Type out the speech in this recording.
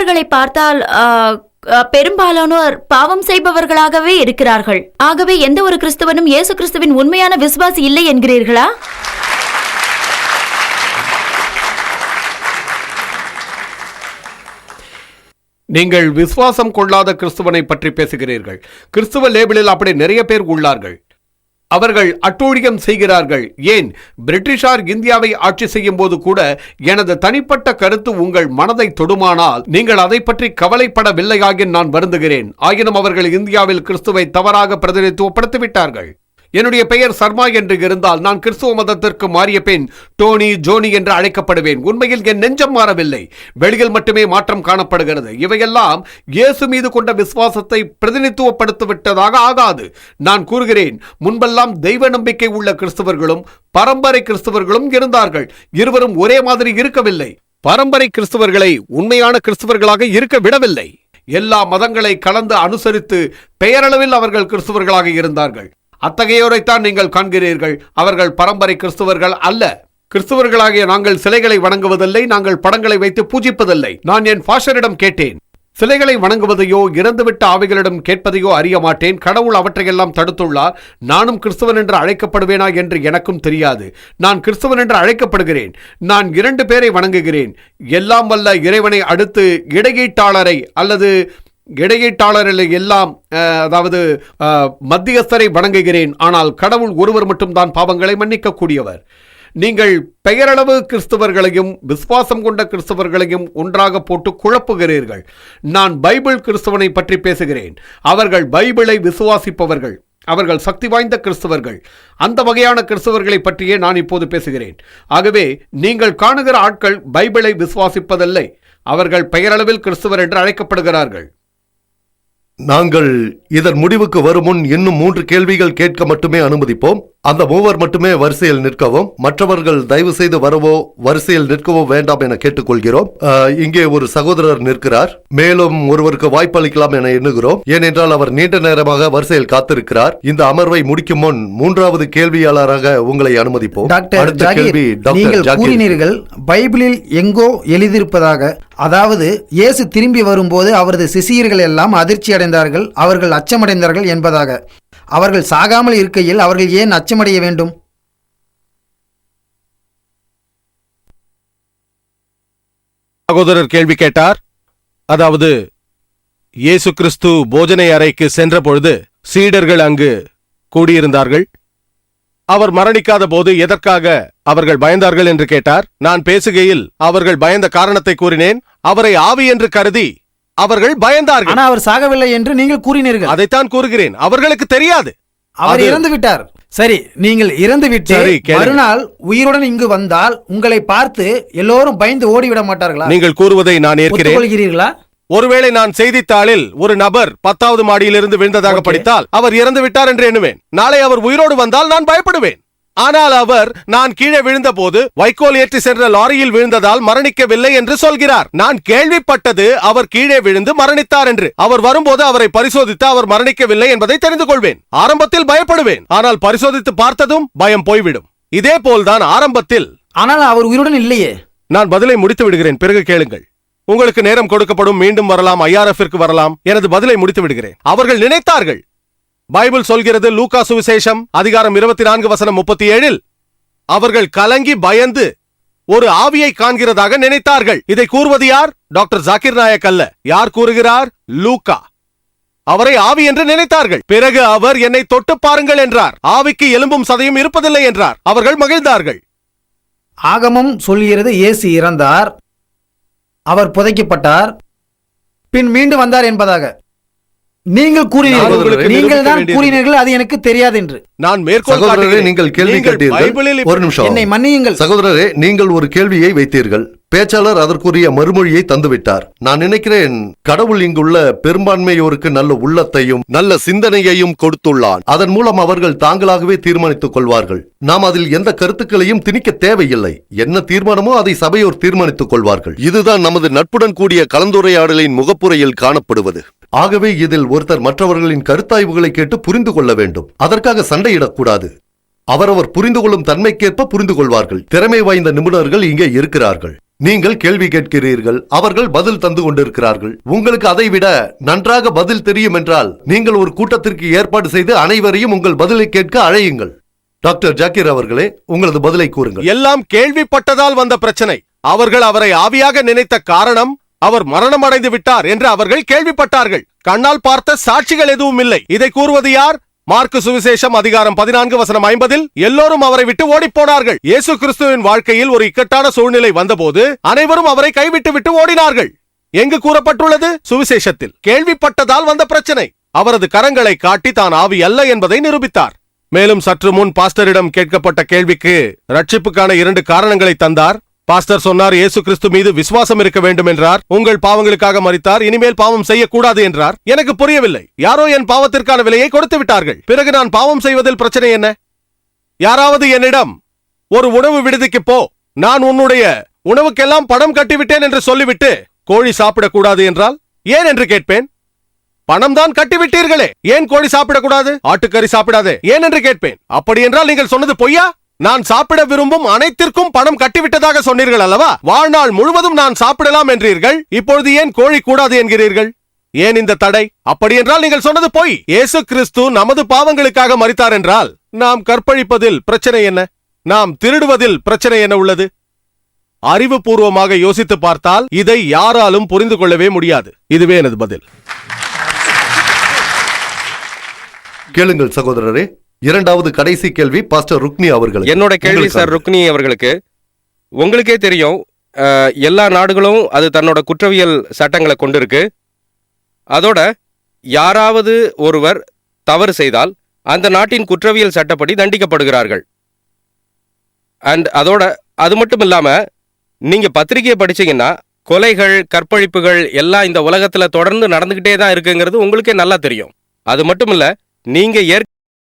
கிறிஸ்தவர்களை பார்த்தால் பெரும்பாலானோர் பாவம் செய்பவர்களாகவே இருக்கிறார்கள். ஆகவே எந்த ஒரு கிறிஸ்தவனும் இயேசு கிறிஸ்துவின் உண்மையான விசுவாசி இல்லை என்கிறீர்களா? நீங்கள் விசுவாசம் கொள்ளாத கிறிஸ்துவனை பற்றி பேசுகிறீர்கள். கிறிஸ்துவ லேபிளில் அப்படி நிறைய பேர் உள்ளார்கள். அவர்கள் அட்டூழியம் செய்கிறார்கள். ஏன்? பிரிட்டிஷார் இந்தியாவை ஆட்சி செய்யும் போது கூட எனது தனிப்பட்ட கருத்து உங்கள் மனதை தொடுமானால் நீங்கள் அதை பற்றி கவலைப்படவில்லையாகின் நான் வருந்துகிறேன். ஆயினும் அவர்கள் இந்தியாவில் கிறிஸ்துவை தவறாக பிரதிநிதித்துவப்படுத்திவிட்டார்கள். என்னுடைய பெயர் சர்மா என்று இருந்தால் நான் கிறிஸ்துவ மதத்திற்கு மாறிய பின் டோனி ஜோனி என்று அழைக்கப்படுவேன். உண்மையில் என் நெஞ்சம் மாறவில்லை. வெளியில் மட்டுமே மாற்றம் காணப்படுகிறது. இவையெல்லாம் இயேசு மீது கொண்ட விசுவாசத்தை பிரதிநிதித்துவப்படுத்திவிட்டதாக ஆகாது. நான் கூறுகிறேன் முன்பெல்லாம் தெய்வ நம்பிக்கை உள்ள கிறிஸ்தவர்களும் பரம்பரை கிறிஸ்தவர்களும் இருந்தார்கள். இருவரும் ஒரே மாதிரி இருக்கவில்லை. பரம்பரை கிறிஸ்தவர்களை உண்மையான கிறிஸ்தவர்களாக இருக்க விடவில்லை. எல்லா மதங்களை கலந்து அனுசரித்து பெயரளவில் அவர்கள் கிறிஸ்தவர்களாக இருந்தார்கள். அத்தகையோரைத்தான் நீங்கள் காண்கிறீர்கள். அவர்கள் பரம்பரை கிறிஸ்தவர்கள் அல்ல. கிறிஸ்துவர்களாகிய நாங்கள் சிலைகளை வணங்குவதில்லை நாங்கள் படங்களை வைத்து பூஜிப்பதில்லை. நான் என் ஃபாஷரிடம் கேட்டேன். சிலைகளை வணங்குவதையோ இறந்துவிட்ட ஆவிகளிடம் கேட்பதையோ அறிய மாட்டேன். கடவுள் அவற்றையெல்லாம் தடுத்துள்ளார். நானும் கிறிஸ்தவன் என்று அழைக்கப்படுவேனா என்று எனக்கும் தெரியாது. நான் கிறிஸ்தவன் என்று அழைக்கப்படுகிறேன். நான் இரண்டு பேரை வணங்குகிறேன். எல்லாம் வல்ல இறைவனை அடுத்து இடையீட்டாளரை அல்லது இடையீட்டாளர்களை எல்லாம் அதாவது மத்தியஸ்தரை வணங்குகிறேன். ஆனால் கடவுள் ஒருவர் மட்டும்தான் பாவங்களை மன்னிக்கக்கூடியவர். நீங்கள் பெயரளவு கிறிஸ்தவர்களையும் விசுவாசம் கொண்ட கிறிஸ்தவர்களையும் ஒன்றாக போட்டு குழப்புகிறீர்கள். நான் பைபிள் கிறிஸ்தவனை பற்றி பேசுகிறேன். அவர்கள் பைபிளை விசுவாசிப்பவர்கள். அவர்கள் சக்தி வாய்ந்த கிறிஸ்தவர்கள். அந்த வகையான கிறிஸ்தவர்களை பற்றியே நான் இப்போது பேசுகிறேன். ஆகவே நீங்கள் காணுகிற ஆட்கள் பைபிளை விசுவாசிப்பதில்லை. அவர்கள் பெயரளவில் கிறிஸ்தவர் என்று அழைக்கப்படுகிறார்கள். நாங்கள் இதன் முடிவுக்கு வரும் முன் இன்னும் மூன்று கேள்விகள் கேட்க மட்டுமே அனுமதிப்போம். அந்த மூவர் மட்டுமே வரிசையில் நிற்கவும் மற்றவர்கள் தயவு செய்து வரவோ வரிசையில் நிற்கவோ வேண்டாம் என கேட்டுக்கொள்கிறோம். இங்கே ஒரு சகோதரர் நிற்கிறார். மேலும் ஒருவருக்கு வாய்ப்பு அளிக்கலாம் என எண்ணுகிறோம். ஏனென்றால் அவர் நீண்ட நேரமாக வரிசையில் காத்திருக்கிறார். இந்த அமர்வை முடிக்கும் முன் மூன்றாவது கேள்வியாளராக உங்களை அனுமதிப்போம். அடுத்த கேள்வி டாக்டர் கூறினீர்கள் பைபிளில் எங்கோ எழுதியிருப்பதாக அதாவது இயேசு திரும்பி வரும்போது அவரது சிசியர்கள் எல்லாம் அதிர்ச்சி அடைந்தார்கள் அவர்கள் அச்சமடைந்தார்கள் என்பதாக. அவர்கள் சாகாமல் இருக்கையில் அவர்கள் ஏன் அச்சமடைய வேண்டும்? சகோதரர் கேள்வி கேட்டார். அதாவது இயேசு கிறிஸ்து போஜனை அறைக்கு சென்ற பொழுது சீடர்கள் அங்கு கூடியிருந்தார்கள். அவர் மரணிக்காத போது எதற்காக அவர்கள் பயந்தார்கள் என்று கேட்டார். நான் பேசுகையில் அவர்கள் பயந்த காரணத்தை கூறினேன். அவரை ஆவி என்று கருதி அவர்கள் பயந்தார்கள். ஆனா அவர் சாகவில்லை என்று நீங்கள் கூறினீர்கள். அதைத்தான் கூறுகிறேன். அவர்களுக்கு தெரியாது. அவர் இறந்து விட்டார். சரி நீங்கள் இறந்து விட்டு. மறுநாள் உயிருடன் இங்கு வந்தால் உங்களை பார்த்து எல்லோரும் பயந்து ஓடிவிட மாட்டார்களா? நீங்கள் கூறுவதை நான் ஏற்கிறேன். ஒருவேளை நான் செய்தித்தாளில் ஒரு நபர் பத்தாவது மாடியிலிருந்து விழுந்ததாக. படித்தால் அவர் இறந்து விட்டார் என்று எண்ணுவேன். நாளை அவர் உயிரோடு வந்தால் நான் பயப்படுவேன். ஆனால் அவர் நான் கீழே விழுந்தபோது வைக்கோல் ஏற்றி சென்ற லாரியில் விழுந்ததால் மரணிக்கவில்லை என்று சொல்கிறார். நான் கேள்விப்பட்டது அவர் கீழே விழுந்து மரணித்தார் என்று. அவர் வரும்போது அவரை பரிசோதித்து அவர் மரணிக்கவில்லை என்பதை தெரிந்து கொள்வேன். ஆரம்பத்தில் பயப்படுவேன். ஆனால் பரிசோதித்து பார்த்ததும் பயம் போய்விடும். இதே போல்தான் ஆரம்பத்தில். ஆனால் அவர் உயிருடன் இல்லையே. நான் பதிலை முடித்து விடுகிறேன். பிறகு கேளுங்கள். உங்களுக்கு நேரம் கொடுக்கப்படும். மீண்டும் வரலாம். ஐஆர்எஃப் வரலாம். எனது பதிலை முடித்து விடுகிறேன். அவர்கள் நினைத்தார்கள் பைபிள் சொல்கிறது லூக்கா சுவிசேஷம் அதிகாரம் இருபத்தி நான்கு வசனம் முப்பத்தி ஏழில் அவர்கள் கலங்கி பயந்து ஒரு ஆவியை காண்கிறதாக நினைத்தார்கள். இதை கூறுவது யார்? டாக்டர் ஜாகிர் நாயக் அல்ல. யார் கூறுகிறார்? லூக்கா. அவரை ஆவி என்று நினைத்தார்கள். பிறகு அவர் என்னை தொட்டு பாருங்கள் என்றார். ஆவிக்கு எலும்பும் சதையும் இருப்பதில்லை என்றார். அவர்கள் மகிழ்ந்தார்கள். ஆகமம் சொல்கிறது இயேசு இறந்தார். அவர் புதைக்கப்பட்டார். பின் மீண்டும் வந்தார் என்பதாக. நீங்கள் கூறினீர்கள் நீங்கள் தான் கூறினீர்கள் அது எனக்கு தெரியாது என்று. நான் மேற்கோள். நீங்கள் கேள்வி கேட்டீர்கள். ஒரு நிமிஷம். என்னை மன்னியுங்கள். சகோதரரே நீங்கள் ஒரு கேள்வியை வைத்தீர்கள். பேச்சாளர் அதற்குரிய மறுமொழியை தந்துவிட்டார். நான் நினைக்கிறேன் கடவுள் இங்குள்ள பெரும்பான்மையோருக்கு நல்ல உள்ளத்தையும் நல்ல சிந்தனையையும் கொடுத்துள்ளான். அதன் மூலம் அவர்கள் தாங்களாகவே தீர்மானித்துக் கொள்வார்கள். நாம் அதில் எந்த கருத்துக்களையும் திணிக்க தேவையில்லை. என்ன தீர்மானமோ அதை சபையோர் தீர்மானித்துக் கொள்வார்கள். இதுதான் நமது நட்புடன் கூடிய கலந்துரையாடலின் முகப்புரையில் காணப்படுவது. ஆகவே இதில் ஒருத்தர் மற்றவர்களின் கருத்தாய்வுகளை கேட்டு புரிந்து கொள்ள வேண்டும். அதற்காக சண்டையிடக்கூடாது அவரவர் புரிந்து கொள்ளும் தன்மைக்கேற்ப புரிந்து கொள்வார்கள். திறமை வாய்ந்த நிபுணர்கள் இங்கே இருக்கிறார்கள். நீங்கள் கேள்வி கேட்கிறீர்கள் அவர்கள் பதில் தந்து கொண்டிருக்கிறார்கள். உங்களுக்கு அதைவிட நன்றாக பதில் தெரியும் என்றால் நீங்கள் ஒரு கூட்டத்திற்கு ஏற்பாடு செய்து அனைவரையும் உங்கள் பதிலை கேட்க அழையுங்கள். டாக்டர் ஜாக்கிர் அவர்களே உங்களது பதிலை கூறுங்கள். எல்லாம் கேள்விப்பட்டதால் வந்த பிரச்சனை. அவர்கள் அவரை ஆவியாக நினைத்த காரணம் அவர் மரணம் அடைந்து விட்டார் என்று அவர்கள் கேள்விப்பட்டார்கள். கண்ணால் பார்த்த சாட்சிகள் எதுவும் இல்லை. இதை கூறுவது யார்? மார்க்கு சுவிசேஷம் அதிகாரம் பதினான்கு வசனம் ஐம்பதில் எல்லோரும் அவரை விட்டு ஓடிப்போனார்கள். இயேசு கிறிஸ்துவின் வாழ்க்கையில் ஒரு இக்கட்டான சூழ்நிலை வந்தபோது அனைவரும் அவரை கைவிட்டு விட்டு ஓடினார்கள். எங்கு கூறப்பட்டுள்ளது? சுவிசேஷத்தில். கேள்விப்பட்டதால் வந்த பிரச்சனை. அவரது கரங்களை காட்டி தான் ஆவி அல்ல என்பதை நிரூபித்தார். மேலும் சற்று முன் பாஸ்டரிடம் கேட்கப்பட்ட கேள்விக்கு ரட்சிப்புக்கான இரண்டு காரணங்களை தந்தார். பாஸ்டர் சொன்னார் இயேசு கிறிஸ்து மீது விசுவாசம் இருக்க வேண்டும் என்றார். உங்கள் பாவங்களுக்காக மறித்தார் இனிமேல் பாவம் செய்யக்கூடாது என்றார். எனக்கு புரியவில்லை. யாரோ என் பாவத்திற்கான விலையை கொடுத்து விட்டார்கள். பிறகு நான் பாவம் செய்வதில் பிரச்சனை என்ன? யாராவது என்னிடம் ஒரு உணவு விடுதிக்கு போ. நான் உன்னுடைய உணவுக்கெல்லாம் பணம் கட்டிவிட்டேன் என்று சொல்லிவிட்டு கோழி சாப்பிடக்கூடாது என்றால் ஏன் என்று கேட்பேன்? பணம் தான் கட்டிவிட்டீர்களே. ஏன் கோழி சாப்பிடக்கூடாது? ஆட்டுக்கறி சாப்பிடாதே. ஏன் என்று கேட்பேன்? அப்படி என்றால் நீங்கள் சொன்னது பொய்யா? நான் சாப்பிட விரும்பும் அனைத்திற்கும் பணம் கட்டிவிட்டதாக சொன்னீர்கள் அல்லவா? வாழ்நாள் முழுவதும் நான் சாப்பிடலாம் என்றீர்கள். இப்பொழுது ஏன் கோழி கூடாது என்கிறீர்கள்? ஏன் இந்த தடை? அப்படி என்றால் நீங்கள் சொன்னது போய். இயேசு கிறிஸ்து நமது பாவங்களுக்காக மறித்தார் என்றால் நாம் கற்பழிப்பதில் பிரச்சனை என்ன? நாம் திருடுவதில் பிரச்சனை என்ன உள்ளது? அறிவுபூர்வமாக யோசித்து பார்த்தால் இதை யாராலும் புரிந்து கொள்ளவே முடியாது. இதுவே எனது பதில். கேளுங்கள் சகோதரரே இரண்டாவது கடைசி கேள்வி பாஸ்டர் ருக்னி அவர்கள். என்னோட கேள்வி சார் ருக்னி அவர்களுக்கு உங்களுக்கே தெரியும் எல்லா நாடுகளும் அது தன்னோட குற்றவியல் சட்டங்களை கொண்டிருக்கு. அதோட யாராவது ஒருவர் தவறு செய்தால் அந்த நாட்டின் குற்றவியல் சட்டப்படி தண்டிக்கப்படுகிறார்கள். அண்ட் அதோட அது மட்டும் இல்லாம நீங்க பத்திரிகையை படிச்சீங்கன்னா கொலைகள் கற்பழிப்புகள் எல்லாம் இந்த உலகத்துல தொடர்ந்து நடந்துகிட்டே தான் இருக்குங்கிறது உங்களுக்கே நல்லா தெரியும். அது மட்டும் இல்ல நீங்க ஏற்க